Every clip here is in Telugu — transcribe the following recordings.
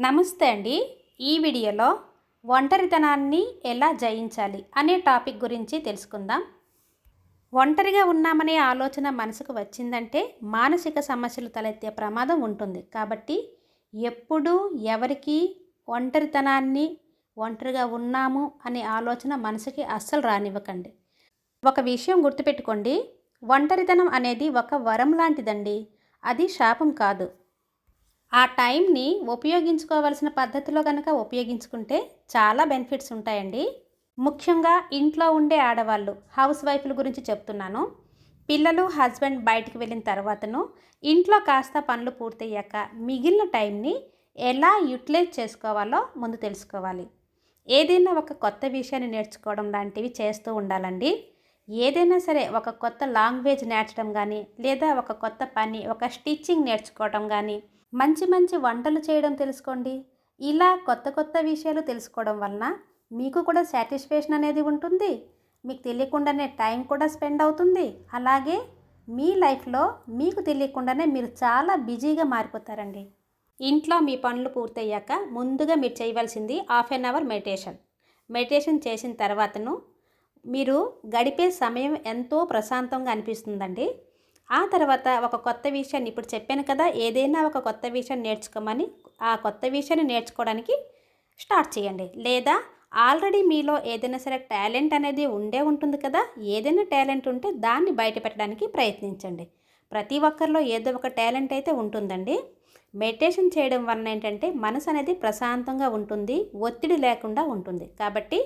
నమస్తే అండి. ఈ వీడియోలో ఒంటరితనాన్ని ఎలా జయించాలి అనే టాపిక్ గురించి తెలుసుకుందాం. ఒంటరిగా ఉన్నామనే ఆలోచన మనసుకు వచ్చిందంటే మానసిక సమస్యలు తలెత్తే ప్రమాదం ఉంటుంది. కాబట్టి ఎప్పుడు ఎవరికి ఒంటరితనాన్ని ఒంటరిగా ఉన్నాము అనే ఆలోచన మనసుకి అస్సలు రానివ్వకండి. ఒక విషయం గుర్తుపెట్టుకోండి. ఒంటరితనం అనేది ఒక వరం లాంటిదండి. అది శాపం కాదు. ఆ టైంని ఉపయోగించుకోవాల్సిన పద్ధతిలో కనుక ఉపయోగించుకుంటే చాలా బెనిఫిట్స్ ఉంటాయండి. ముఖ్యంగా ఇంట్లో ఉండే ఆడవాళ్ళు హౌస్ వైఫ్ల గురించి చెప్తున్నాను. పిల్లలు హస్బెండ్ బయటికి వెళ్ళిన తర్వాతను ఇంట్లో కాస్త పనులు పూర్తయ్యాక మిగిలిన టైంని ఎలా యూటిలైజ్ చేసుకోవాలో ముందు తెలుసుకోవాలి. ఏదైనా ఒక కొత్త విషయాన్ని నేర్చుకోవడం లాంటివి చేస్తూ ఉండాలండి. ఏదైనా సరే ఒక కొత్త లాంగ్వేజ్ నేర్చడం కానీ లేదా ఒక కొత్త పని ఒక స్టిచ్చింగ్ నేర్చుకోవడం కానీ మంచి మంచి వంటలు చేయడం తెలుసుకోండి. ఇలా కొత్త కొత్త విషయాలు తెలుసుకోవడం వలన మీకు కూడా సాటిస్ఫాక్షన్ అనేది ఉంటుంది. మీకు తెలియకుండానే టైం కూడా స్పెండ్ అవుతుంది. అలాగే మీ లైఫ్లో మీకు తెలియకుండానే మీరు చాలా బిజీగా మారిపోతారండి. ఇంట్లో మీ పనులు పూర్తయ్యాక ముందుగా మీరు చేయవలసింది half an hour meditation. Meditation చేసిన తర్వాతను మీరు గడిపే సమయం ఎంతో ప్రశాంతంగా అనిపిస్తుందండి. ఆ తర్వాత ఒక కొత్త విషయాన్ని ఇప్పుడు చెప్పాను కదా ఏదైనా ఒక కొత్త విషయాన్ని నేర్చుకోమని ఆ కొత్త విషయాన్ని నేర్చుకోవడానికి స్టార్ట్ చేయండి. లేదా ఆల్రెడీ మీలో ఏదైనా సరే టాలెంట్ అనేది ఉండే ఉంటుంది కదా ఏదైనా టాలెంట్ ఉంటే దాన్ని బయట పెట్టడానికి ప్రయత్నించండి. ప్రతి ఒక్కరిలో ఏదో ఒక టాలెంట్ అయితే ఉంటుందండి. మెడిటేషన్ చేయడం వలన ఏంటంటే మనసు అనేది ప్రశాంతంగా ఉంటుంది ఒత్తిడి లేకుండా ఉంటుంది. కాబట్టి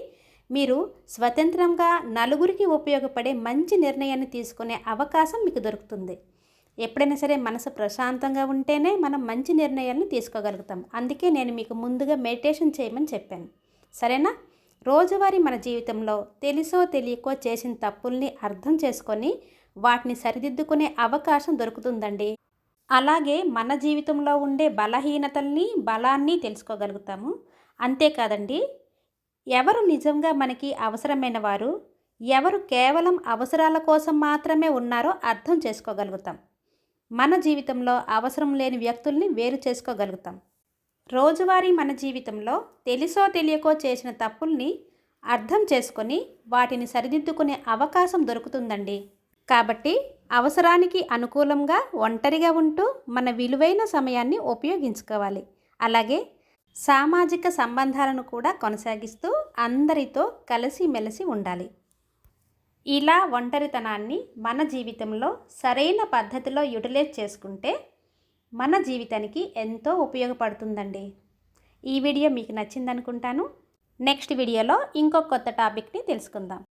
మీరు స్వతంత్రంగా నలుగురికి ఉపయోగపడే మంచి నిర్ణయాన్ని తీసుకునే అవకాశం మీకు దొరుకుతుంది. ఎప్పుడైనా సరే మనసు ప్రశాంతంగా ఉంటేనే మనం మంచి నిర్ణయాలను తీసుకోగలుగుతాం. అందుకే నేను మీకు ముందుగా మెడిటేషన్ చేయమని చెప్పాను. సరేనా? రోజువారీ మన జీవితంలో తెలుసో తెలియకో చేసిన తప్పుల్ని అర్థం చేసుకొని వాటిని సరిదిద్దుకునే అవకాశం దొరుకుతుందండి. అలాగే మన జీవితంలో ఉండే బలహీనతల్ని బలాన్ని తెలుసుకోగలుగుతాము. అంతేకాదండి ఎవరు నిజంగా మనకి అవసరమైన వారు? ఎవరు కేవలం అవసరాల కోసం మాత్రమే ఉన్నారో అర్థం చేసుకోగలుగుతాం. మన జీవితంలో అవసరం లేని వ్యక్తుల్ని వేరు చేసుకోగలుగుతాం. రోజువారీ మన జీవితంలో తెలుసో తెలియకో చేసిన తప్పుల్ని అర్థం చేసుకొని వాటిని సరిదిద్దుకునే అవకాశం దొరుకుతుందండి. కాబట్టి అవసరానికి అనుకూలంగా ఒంటరిగా ఉంటూ మన విలువైన సమయాన్ని ఉపయోగించుకోవాలి. అలాగే సామాజిక సంబంధాలను కూడా కొనసాగిస్తూ అందరితో కలిసిమెలిసి ఉండాలి. ఇలా ఒంటరితనాన్ని మన జీవితంలో సరైన పద్ధతిలో యూటిలైజ్ చేసుకుంటే మన జీవితానికి ఎంతో ఉపయోగపడుతుందండి. ఈ వీడియో మీకు నచ్చిందనుకుంటాను. నెక్స్ట్ వీడియోలో ఇంకో కొత్త టాపిక్ని తెలుసుకుందాం.